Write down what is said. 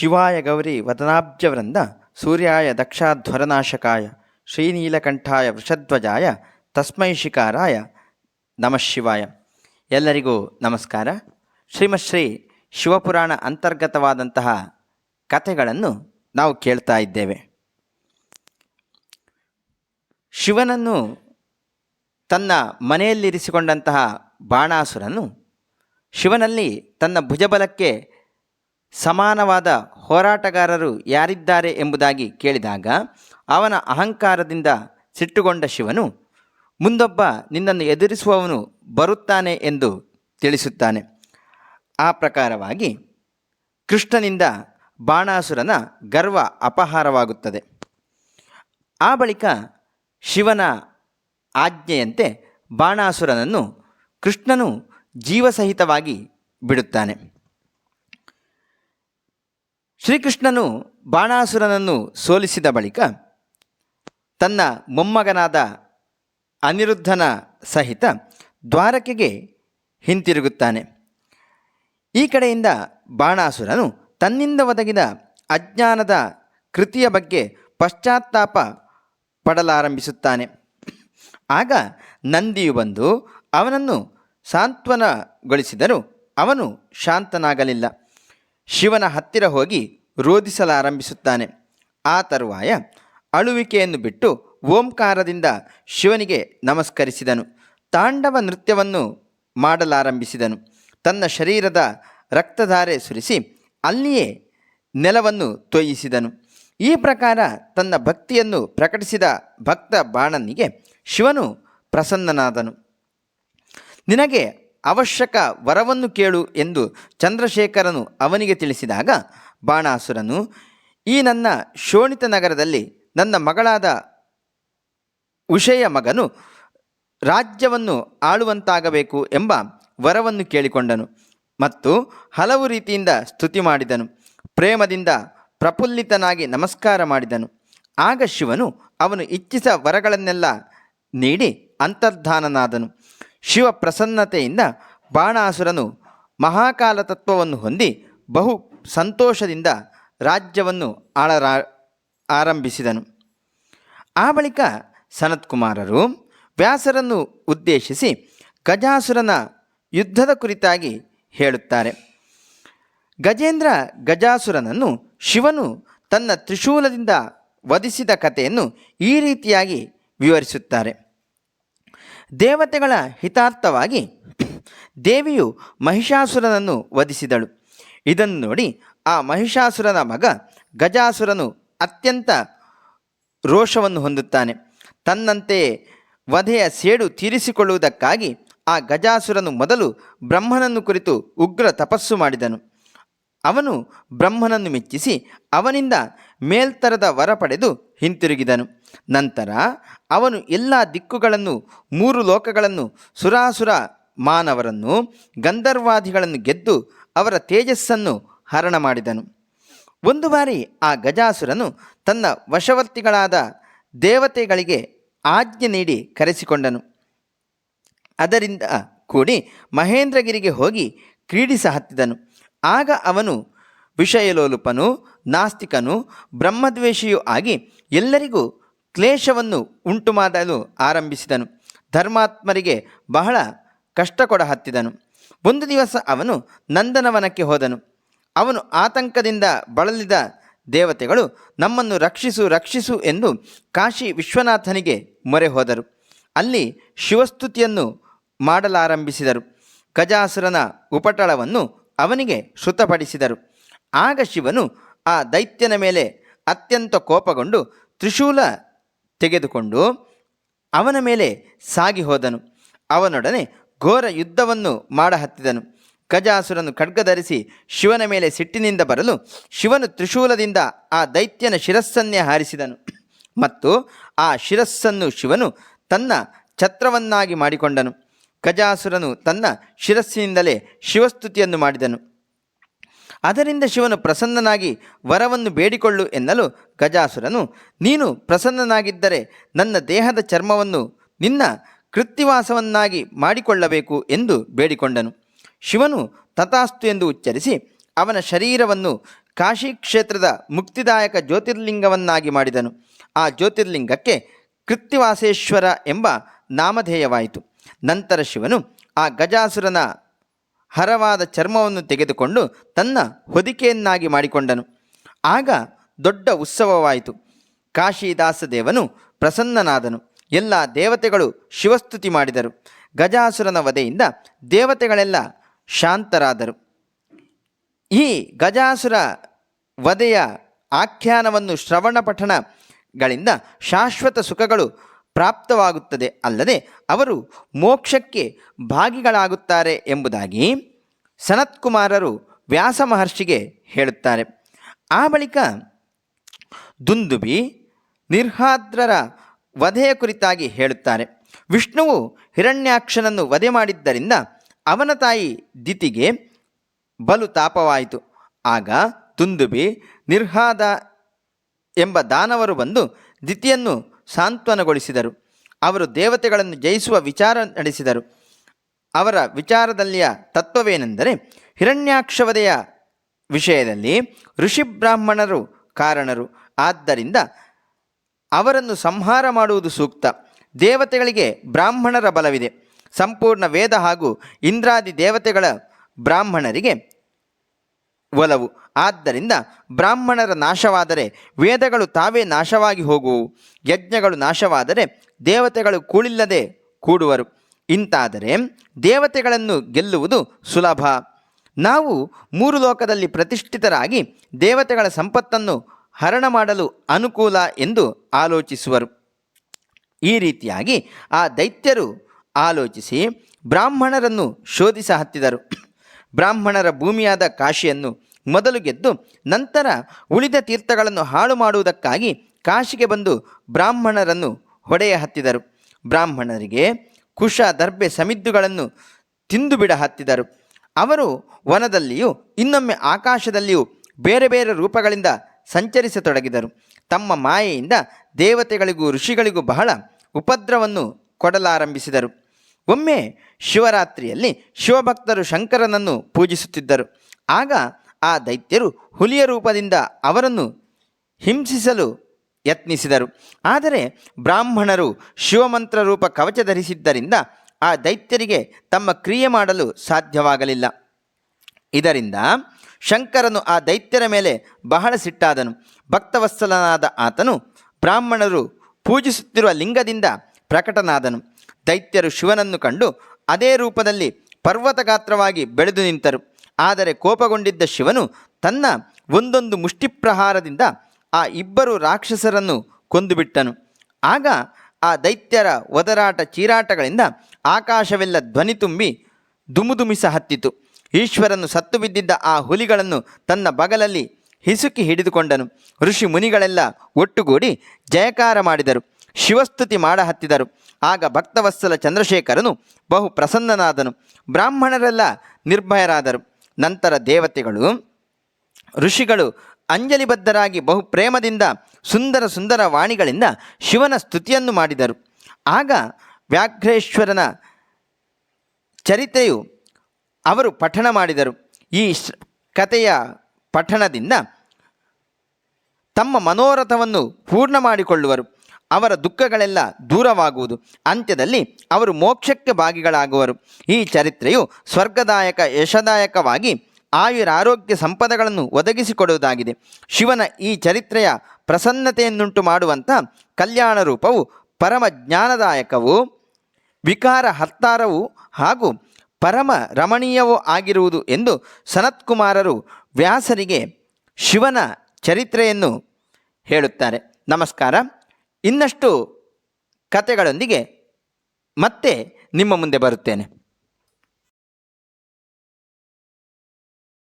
ಶಿವಾಯ ಗೌರಿ ವದನಾಬ್ಜವೃಂದ, ಸೂರ್ಯಾಯ ದಕ್ಷಾಧ್ವರನಾಶಕಾಯ, ಶ್ರೀನೀಲಕಂಠಾಯ ವೃಷಧ್ವಜಾಯ, ತಸ್ಮೈ ಶಿಕಾರಾಯ ನಮಃ ಶಿವಾಯ. ಎಲ್ಲರಿಗೂ ನಮಸ್ಕಾರ. ಶ್ರೀಮಶ್ರೀ ಶಿವಪುರಾಣ ಅಂತರ್ಗತವಾದಂತಹ ಕಥೆಗಳನ್ನು ನಾವು ಕೇಳ್ತಾ ಇದ್ದೇವೆ. ಶಿವನನ್ನು ತನ್ನ ಮನೆಯಲ್ಲಿರಿಸಿಕೊಂಡಂತಹ ಬಾಣಾಸುರನು ಶಿವನಲ್ಲಿ ತನ್ನ ಭುಜಬಲಕ್ಕೆ ಸಮಾನವಾದ ಹೋರಾಟಗಾರರು ಯಾರಿದ್ದಾರೆ ಎಂಬುದಾಗಿ ಕೇಳಿದಾಗ ಅವನ ಅಹಂಕಾರದಿಂದ ಸಿಟ್ಟುಗೊಂಡ ಶಿವನು, ಮುಂದೊಬ್ಬ ನಿನ್ನನ್ನು ಎದುರಿಸುವವನು ಬರುತ್ತಾನೆ ಎಂದು ತಿಳಿಸುತ್ತಾನೆ. ಆ ಪ್ರಕಾರವಾಗಿ ಕೃಷ್ಣನಿಂದ ಬಾಣಾಸುರನ ಗರ್ವ ಅಪಹಾರವಾಗುತ್ತದೆ. ಆ ಬಳಿಕ ಶಿವನ ಆಜ್ಞೆಯಂತೆ ಬಾಣಾಸುರನನ್ನು ಕೃಷ್ಣನು ಜೀವಸಹಿತವಾಗಿ ಬಿಡುತ್ತಾನೆ. ಶ್ರೀಕೃಷ್ಣನು ಬಾಣಾಸುರನನ್ನು ಸೋಲಿಸಿದ ಬಳಿಕ ತನ್ನ ಮೊಮ್ಮಗನಾದ ಅನಿರುದ್ಧನ ಸಹಿತ ದ್ವಾರಕೆಗೆ ಹಿಂತಿರುಗುತ್ತಾನೆ. ಈ ಕಡೆಯಿಂದ ಬಾಣಾಸುರನು ತನ್ನಿಂದ ಒದಗಿದ ಅಜ್ಞಾನದ ಕೃತಿಯ ಬಗ್ಗೆ ಪಶ್ಚಾತ್ತಾಪ ಪಡಲಾರಂಭಿಸುತ್ತಾನೆ. ಆಗ ನಂದಿಯು ಬಂದು ಅವನನ್ನು ಸಾಂತ್ವನಗೊಳಿಸಿದರೂ ಅವನು ಶಾಂತನಾಗಲಿಲ್ಲ. ಶಿವನ ಹತ್ತಿರ ಹೋಗಿ ರೋಧಿಸಲಾರಂಭಿಸುತ್ತಾನೆ. ಆ ತರುವಾಯ ಅಳುವಿಕೆಯನ್ನು ಬಿಟ್ಟು ಓಂಕಾರದಿಂದ ಶಿವನಿಗೆ ನಮಸ್ಕರಿಸಿದನು. ತಾಂಡವ ನೃತ್ಯವನ್ನು ಮಾಡಲಾರಂಭಿಸಿದನು. ತನ್ನ ಶರೀರದ ರಕ್ತಧಾರೆ ಸುರಿಸಿ ಅಲ್ಲಿಯೇ ನೆಲವನ್ನು ತೊಯ್ಯಿಸಿದನು. ಈ ಪ್ರಕಾರ ತನ್ನ ಭಕ್ತಿಯನ್ನು ಪ್ರಕಟಿಸಿದ ಭಕ್ತ ಬಾಣನಿಗೆ ಶಿವನು ಪ್ರಸನ್ನನಾದನು. ನಿನಗೆ ಅವಶ್ಯಕ ವರವನ್ನು ಕೇಳು ಎಂದು ಚಂದ್ರಶೇಖರನು ಅವನಿಗೆ ತಿಳಿಸಿದಾಗ, ಬಾಣಾಸುರನು, ಈ ನನ್ನ ಶೋಣಿತ ನಗರದಲ್ಲಿ ನನ್ನ ಮಗಳಾದ ಉಷೆಯ ಮಗನು ರಾಜ್ಯವನ್ನು ಆಳುವಂತಾಗಬೇಕು ಎಂಬ ವರವನ್ನು ಕೇಳಿಕೊಂಡನು ಮತ್ತು ಹಲವು ರೀತಿಯಿಂದ ಸ್ತುತಿ ಮಾಡಿದನು, ಪ್ರೇಮದಿಂದ ಪ್ರಫುಲ್ಲಿತನಾಗಿ ನಮಸ್ಕಾರ ಮಾಡಿದನು. ಆಗ ಶಿವನು ಅವನು ಇಚ್ಛಿಸ ವರಗಳನ್ನೆಲ್ಲ ನೀಡಿ ಅಂತರ್ಧಾನನಾದನು. ಶಿವ ಪ್ರಸನ್ನತೆಯಿಂದ ಬಾಣಾಸುರನು ಮಹಾಕಾಲ ತತ್ವವನ್ನು ಹೊಂದಿ ಬಹು ಸಂತೋಷದಿಂದ ರಾಜ್ಯವನ್ನು ಆಳರಾ ಆರಂಭಿಸಿದನು. ಆ ಬಳಿಕ ಸನತ್ಕುಮಾರರು ವ್ಯಾಸರನ್ನು ಉದ್ದೇಶಿಸಿ ಗಜಾಸುರನ ಯುದ್ಧದ ಕುರಿತಾಗಿ ಹೇಳುತ್ತಾರೆ. ಗಜೇಂದ್ರ ಗಜಾಸುರನನ್ನು ಶಿವನು ತನ್ನ ತ್ರಿಶೂಲದಿಂದ ವಧಿಸಿದ ಕಥೆಯನ್ನು ಈ ರೀತಿಯಾಗಿ ವಿವರಿಸುತ್ತಾರೆ. ದೇವತೆಗಳ ಹಿತಾರ್ಥವಾಗಿ ದೇವಿಯು ಮಹಿಷಾಸುರನನ್ನು ವಧಿಸಿದಳು. ಇದನ್ನು ನೋಡಿ ಆ ಮಹಿಷಾಸುರನ ಮಗ ಗಜಾಸುರನು ಅತ್ಯಂತ ರೋಷವನ್ನು ಹೊಂದುತ್ತಾನೆ. ತನ್ನಂತೆಯೇ ವಧೆಯ ಸೇಡು ತೀರಿಸಿಕೊಳ್ಳುವುದಕ್ಕಾಗಿ ಆ ಗಜಾಸುರನು ಮೊದಲು ಬ್ರಹ್ಮನನ್ನು ಕುರಿತು ಉಗ್ರ ತಪಸ್ಸು ಮಾಡಿದನು. ಅವನು ಬ್ರಹ್ಮನನ್ನು ಮೆಚ್ಚಿಸಿ ಅವನಿಂದ ಮೇಲ್ತರದ ವರ ಪಡೆದು ಹಿಂತಿರುಗಿದನು. ನಂತರ ಅವನು ಎಲ್ಲ ದಿಕ್ಕುಗಳನ್ನು, ಮೂರು ಲೋಕಗಳನ್ನು, ಸುರಾಸುರ ಮಾನವರನ್ನು, ಗಂಧರ್ವಾದಿಗಳನ್ನು ಗೆದ್ದು ಅವರ ತೇಜಸ್ಸನ್ನು ಹರಣ ಮಾಡಿದನು. ಒಂದು ಬಾರಿ ಆ ಗಜಾಸುರನು ತನ್ನ ವಶವರ್ತಿಗಳಾದ ದೇವತೆಗಳಿಗೆ ಆಜ್ಞೆ ನೀಡಿ ಕರೆಸಿಕೊಂಡನು. ಅದರಿಂದ ಕೂಡಿ ಮಹೇಂದ್ರಗಿರಿಗೆ ಹೋಗಿ ಕ್ರೀಡಿಸ ಹತ್ತಿದನು. ಆಗ ಅವನು ವಿಷಯಲೋಲುಪನು, ನಾಸ್ತಿಕನು, ಬ್ರಹ್ಮದ್ವೇಷಿಯೂ ಆಗಿ ಎಲ್ಲರಿಗೂ ಕ್ಲೇಶವನ್ನು ಉಂಟು ಮಾಡಲು ಆರಂಭಿಸಿದನು. ಧರ್ಮಾತ್ಮರಿಗೆ ಬಹಳ ಕಷ್ಟ ಕೊಡ ಹತ್ತಿದನು. ಒಂದು ದಿವಸ ಅವನು ನಂದನವನಕ್ಕೆ ಹೋದನು. ಅವನು ಆತಂಕದಿಂದ ಬಳಲಿದ ದೇವತೆಗಳು ನಮ್ಮನ್ನು ರಕ್ಷಿಸು ರಕ್ಷಿಸು ಎಂದು ಕಾಶಿ ವಿಶ್ವನಾಥನಿಗೆ ಮೊರೆ ಹೋದರು. ಅಲ್ಲಿ ಶಿವಸ್ತುತಿಯನ್ನು ಮಾಡಲಾರಂಭಿಸಿದರು. ಗಜಾಸುರನ ಉಪಟಳವನ್ನು ಅವನಿಗೆ ಶ್ರುತಪಡಿಸಿದರು ಆಗ ಶಿವನು ಆ ದೈತ್ಯನ ಮೇಲೆ ಅತ್ಯಂತ ಕೋಪಗೊಂಡು ತ್ರಿಶೂಲ ತೆಗೆದುಕೊಂಡು ಅವನ ಮೇಲೆ ಸಾಗಿ ಹೋದನು. ಅವನೊಡನೆ ಘೋರ ಯುದ್ಧವನ್ನು ಮಾಡಹತ್ತಿದನು. ಗಜಾಸುರನು ಖಡ್ಗ ಧರಿಸಿ ಶಿವನ ಮೇಲೆ ಸಿಟ್ಟಿನಿಂದ ಬರಲು ಶಿವನು ತ್ರಿಶೂಲದಿಂದ ಆ ದೈತ್ಯನ ಶಿರಸ್ಸನ್ನೇ ಹಾರಿಸಿದನು. ಮತ್ತು ಆ ಶಿರಸ್ಸನ್ನು ಶಿವನು ತನ್ನ ಛತ್ರವನ್ನಾಗಿ ಮಾಡಿಕೊಂಡನು. ಗಜಾಸುರನು ತನ್ನ ಶಿರಸ್ಸಿನಿಂದಲೇ ಶಿವಸ್ತುತಿಯನ್ನು ಮಾಡಿದನು. ಅದರಿಂದ ಶಿವನು ಪ್ರಸನ್ನನಾಗಿ ವರವನ್ನು ಬೇಡಿಕೊಳ್ಳು ಎನ್ನಲು ಗಜಾಸುರನು, ನೀನು ಪ್ರಸನ್ನನಾಗಿದ್ದರೆ ನನ್ನ ದೇಹದ ಚರ್ಮವನ್ನು ನಿನ್ನ ಕೃತ್ತಿವಾಸವನ್ನಾಗಿ ಮಾಡಿಕೊಳ್ಳಬೇಕು ಎಂದು ಬೇಡಿಕೊಂಡನು. ಶಿವನು ತಥಾಸ್ತು ಎಂದು ಉಚ್ಚರಿಸಿ, ಅವನ ಶರೀರವನ್ನು ಕಾಶಿ ಕ್ಷೇತ್ರದ ಮುಕ್ತಿದಾಯಕ ಜ್ಯೋತಿರ್ಲಿಂಗವನ್ನಾಗಿ ಮಾಡಿದನು. ಆ ಜ್ಯೋತಿರ್ಲಿಂಗಕ್ಕೆ ಕೃತ್ತಿವಾಸೇಶ್ವರ ಎಂಬ ನಾಮಧೇಯವಾಯಿತು. ನಂತರ ಶಿವನು ಆ ಗಜಾಸುರನ ಹರವಾದ ಚರ್ಮವನ್ನು ತೆಗೆದುಕೊಂಡು ತನ್ನ ಹೊದಿಕೆಯನ್ನಾಗಿ ಮಾಡಿಕೊಂಡನು. ಆಗ ದೊಡ್ಡ ಉತ್ಸವವಾಯಿತು. ಕಾಶಿದಾಸ ದೇವನು ಪ್ರಸನ್ನನಾದನು. ಎಲ್ಲ ದೇವತೆಗಳು ಶಿವಸ್ತುತಿ ಮಾಡಿದರು. ಗಜಾಸುರನ ವಧೆಯಿಂದ ದೇವತೆಗಳೆಲ್ಲ ಶಾಂತರಾದರು. ಈ ಗಜಾಸುರ ವಧೆಯ ಆಖ್ಯಾನವನ್ನು ಶ್ರವಣ ಪಠಣಗಳಿಂದ ಶಾಶ್ವತ ಸುಖಗಳು ಪ್ರಾಪ್ತವಾಗುತ್ತದೆ. ಅಲ್ಲದೆ ಅವರು ಮೋಕ್ಷಕ್ಕೆ ಭಾಗಿಗಳಾಗುತ್ತಾರೆ ಎಂಬುದಾಗಿ ಸನತ್ಕುಮಾರರು ವ್ಯಾಸ ಮಹರ್ಷಿಗೆ ಹೇಳುತ್ತಾರೆ. ಆ ಬಳಿಕ ದುಂದುಬಿ ನಿರ್ಹಾದ್ರರ ವಧೆಯ ಕುರಿತಾಗಿ ಹೇಳುತ್ತಾರೆ. ವಿಷ್ಣುವು ಹಿರಣ್ಯಾಕ್ಷನನ್ನು ವಧೆ ಮಾಡಿದ್ದರಿಂದ ಅವನ ತಾಯಿ ದಿತಿಗೆ ಬಲು ತಾಪವಾಯಿತು. ಆಗ ದುಂದುಬಿ ನಿರ್ಹಾದ ಎಂಬ ದಾನವರು ಬಂದು ದಿತಿಯನ್ನು ಸಾಂತ್ವನಗೊಳಿಸಿದರು. ಅವರು ದೇವತೆಗಳನ್ನು ಜಯಿಸುವ ವಿಚಾರ ನಡೆಸಿದರು. ಅವರ ವಿಚಾರದಲ್ಲಿಯ ತತ್ವವೇನೆಂದರೆ ಹಿರಣ್ಯಾಕ್ಷವದೆಯ ವಿಷಯದಲ್ಲಿ ಋಷಿ ಬ್ರಾಹ್ಮಣರು ಕಾರಣರು. ಆದ್ದರಿಂದ ಅವರನ್ನು ಸಂಹಾರ ಮಾಡುವುದು ಸೂಕ್ತ. ದೇವತೆಗಳಿಗೆ ಬ್ರಾಹ್ಮಣರ ಬಲವಿದೆ. ಸಂಪೂರ್ಣ ವೇದ ಹಾಗೂ ಇಂದ್ರಾದಿ ದೇವತೆಗಳ ಬ್ರಾಹ್ಮಣರಿಗೆ ಒಲವು. ಆದ್ದರಿಂದ ಬ್ರಾಹ್ಮಣರ ನಾಶವಾದರೆ ವೇದಗಳು ತಾವೇ ನಾಶವಾಗಿ ಹೋಗುವು, ಯಜ್ಞಗಳು ನಾಶವಾದರೆ ದೇವತೆಗಳು ಕೂಳಿಲ್ಲದೆ ಕೂಡುವರು. ಇಂತಾದರೆ ದೇವತೆಗಳನ್ನು ಗೆಲ್ಲುವುದು ಸುಲಭ. ನಾವು ಮೂರು ಲೋಕದಲ್ಲಿ ಪ್ರತಿಷ್ಠಿತರಾಗಿ ದೇವತೆಗಳ ಸಂಪತ್ತನ್ನು ಹರಣ ಮಾಡಲು ಅನುಕೂಲ ಎಂದು ಆಲೋಚಿಸುವರು. ಈ ರೀತಿಯಾಗಿ ಆ ದೈತ್ಯರು ಆಲೋಚಿಸಿ ಬ್ರಾಹ್ಮಣರನ್ನು ಶೋಧಿಸ ಹತ್ತಿದರು ಬ್ರಾಹ್ಮಣರ ಭೂಮಿಯಾದ ಕಾಶಿಯನ್ನು ಮೊದಲು ಗೆದ್ದು ನಂತರ ಉಳಿದ ತೀರ್ಥಗಳನ್ನು ಹಾಳು ಮಾಡುವುದಕ್ಕಾಗಿ ಕಾಶಿಗೆ ಬಂದು ಬ್ರಾಹ್ಮಣರನ್ನು ಹೊಡೆಯ ಹತ್ತಿದರು. ಬ್ರಾಹ್ಮಣರಿಗೆ ಕುಶ ದರ್ಬೆ ಸಮಿದ್ದುಗಳನ್ನು ತಿಂದು ಬಿಡ ಹತ್ತಿದರು. ಅವರು ವನದಲ್ಲಿಯೂ ಇನ್ನೊಮ್ಮೆ ಆಕಾಶದಲ್ಲಿಯೂ ಬೇರೆ ಬೇರೆ ರೂಪಗಳಿಂದ ಸಂಚರಿಸತೊಡಗಿದರು. ತಮ್ಮ ಮಾಯೆಯಿಂದ ದೇವತೆಗಳಿಗೂ ಋಷಿಗಳಿಗೂ ಬಹಳ ಉಪದ್ರವನ್ನು ಕೊಡಲಾರಂಭಿಸಿದರು. ಒಮ್ಮೆ ಶಿವರಾತ್ರಿಯಲ್ಲಿ ಶಿವಭಕ್ತರು ಶಂಕರನನ್ನು ಪೂಜಿಸುತ್ತಿದ್ದರು. ಆಗ ಆ ದೈತ್ಯರು ಹುಲಿಯ ರೂಪದಿಂದ ಅವರನ್ನು ಹಿಂಸಿಸಲು ಯತ್ನಿಸಿದರು. ಆದರೆ ಬ್ರಾಹ್ಮಣರು ಶಿವಮಂತ್ರ ರೂಪ ಕವಚ ಧರಿಸಿದ್ದರಿಂದ ಆ ದೈತ್ಯರಿಗೆ ತಮ್ಮ ಕ್ರಿಯೆ ಮಾಡಲು ಸಾಧ್ಯವಾಗಲಿಲ್ಲ. ಇದರಿಂದ ಶಂಕರನು ಆ ದೈತ್ಯರ ಮೇಲೆ ಬಹಳ ಸಿಟ್ಟಾದನು. ಭಕ್ತವತ್ಸಲನಾದ ಆತನು ಬ್ರಾಹ್ಮಣರು ಪೂಜಿಸುತ್ತಿರುವ ಲಿಂಗದಿಂದ ಪ್ರಕಟನಾದನು. ದೈತ್ಯರು ಶಿವನನ್ನು ಕಂಡು ಅದೇ ರೂಪದಲ್ಲಿ ಪರ್ವತಗಾತ್ರವಾಗಿ ಬೆಳೆದು ನಿಂತರು. ಆದರೆ ಕೋಪಗೊಂಡಿದ್ದ ಶಿವನು ತನ್ನ ಒಂದೊಂದು ಮುಷ್ಟಿಪ್ರಹಾರದಿಂದ ಆ ಇಬ್ಬರು ರಾಕ್ಷಸರನ್ನು ಕೊಂದುಬಿಟ್ಟನು. ಆಗ ಆ ದೈತ್ಯರ ಒದರಾಟ ಚೀರಾಟಗಳಿಂದ ಆಕಾಶವೆಲ್ಲ ಧ್ವನಿ ತುಂಬಿ ದುಮುದುಮಿಸ ಹತ್ತಿತು. ಈಶ್ವರನು ಸತ್ತು ಬಿದ್ದಿದ್ದ ಆ ಹುಲಿಗಳನ್ನು ತನ್ನ ಬಗಲಲ್ಲಿ ಹಿಸುಕಿ ಹಿಡಿದುಕೊಂಡನು. ಋಷಿ ಮುನಿಗಳೆಲ್ಲ ಒಟ್ಟುಗೂಡಿ ಜಯಕಾರ ಮಾಡಿದರು. ಶಿವಸ್ತುತಿ ಮಾಡ ಹತ್ತಿದರು ಆಗ ಭಕ್ತವತ್ಸಲ ಚಂದ್ರಶೇಖರನು ಬಹು ಪ್ರಸನ್ನನಾದನು. ಬ್ರಾಹ್ಮಣರೆಲ್ಲ ನಿರ್ಭಯರಾದರು. ನಂತರ ದೇವತೆಗಳು, ಋಷಿಗಳು ಅಂಜಲಿಬದ್ಧರಾಗಿ ಬಹು ಪ್ರೇಮದಿಂದ ಸುಂದರ ಸುಂದರ ವಾಣಿಗಳಿಂದ ಶಿವನ ಸ್ತುತಿಯನ್ನು ಮಾಡಿದರು. ಆಗ ವ್ಯಾಘ್ರೇಶ್ವರನ ಚರಿತೆಯು ಅವರು ಪಠಣ ಮಾಡಿದರು. ಈ ಕಥೆಯ ಪಠಣದಿಂದ ತಮ್ಮ ಮನೋರಥವನ್ನು ಪೂರ್ಣ ಮಾಡಿಕೊಳ್ಳುವರು. ಅವರ ದುಃಖಗಳೆಲ್ಲ ದೂರವಾಗುವುದು. ಅಂತ್ಯದಲ್ಲಿ ಅವರು ಮೋಕ್ಷಕ್ಕೆ ಭಾಗಿಗಳಾಗುವರು. ಈ ಚರಿತ್ರೆಯು ಸ್ವರ್ಗದಾಯಕ, ಯಶದಾಯಕವಾಗಿ ಆಯುರಾರೋಗ್ಯ ಸಂಪದಗಳನ್ನು ಒದಗಿಸಿಕೊಡುವುದಾಗಿದೆ. ಶಿವನ ಈ ಚರಿತ್ರೆಯ ಪ್ರಸನ್ನತೆಯನ್ನುಂಟು ಮಾಡುವಂಥ ಕಲ್ಯಾಣ ರೂಪವು ಪರಮ ಜ್ಞಾನದಾಯಕವು, ವಿಕಾರ ಹತ್ತಾರವು ಹಾಗೂ ಪರಮ ರಮಣೀಯವೂ ಆಗಿರುವುದು ಎಂದು ಸನತ್ಕುಮಾರರು ವ್ಯಾಸರಿಗೆ ಶಿವನ ಚರಿತ್ರೆಯನ್ನು ಹೇಳುತ್ತಾರೆ. ನಮಸ್ಕಾರ. ಇನ್ನಷ್ಟು ಕತೆಗಳೊಂದಿಗೆ ಮತ್ತೆ ನಿಮ್ಮ ಮುಂದೆ ಬರುತ್ತೇನೆ.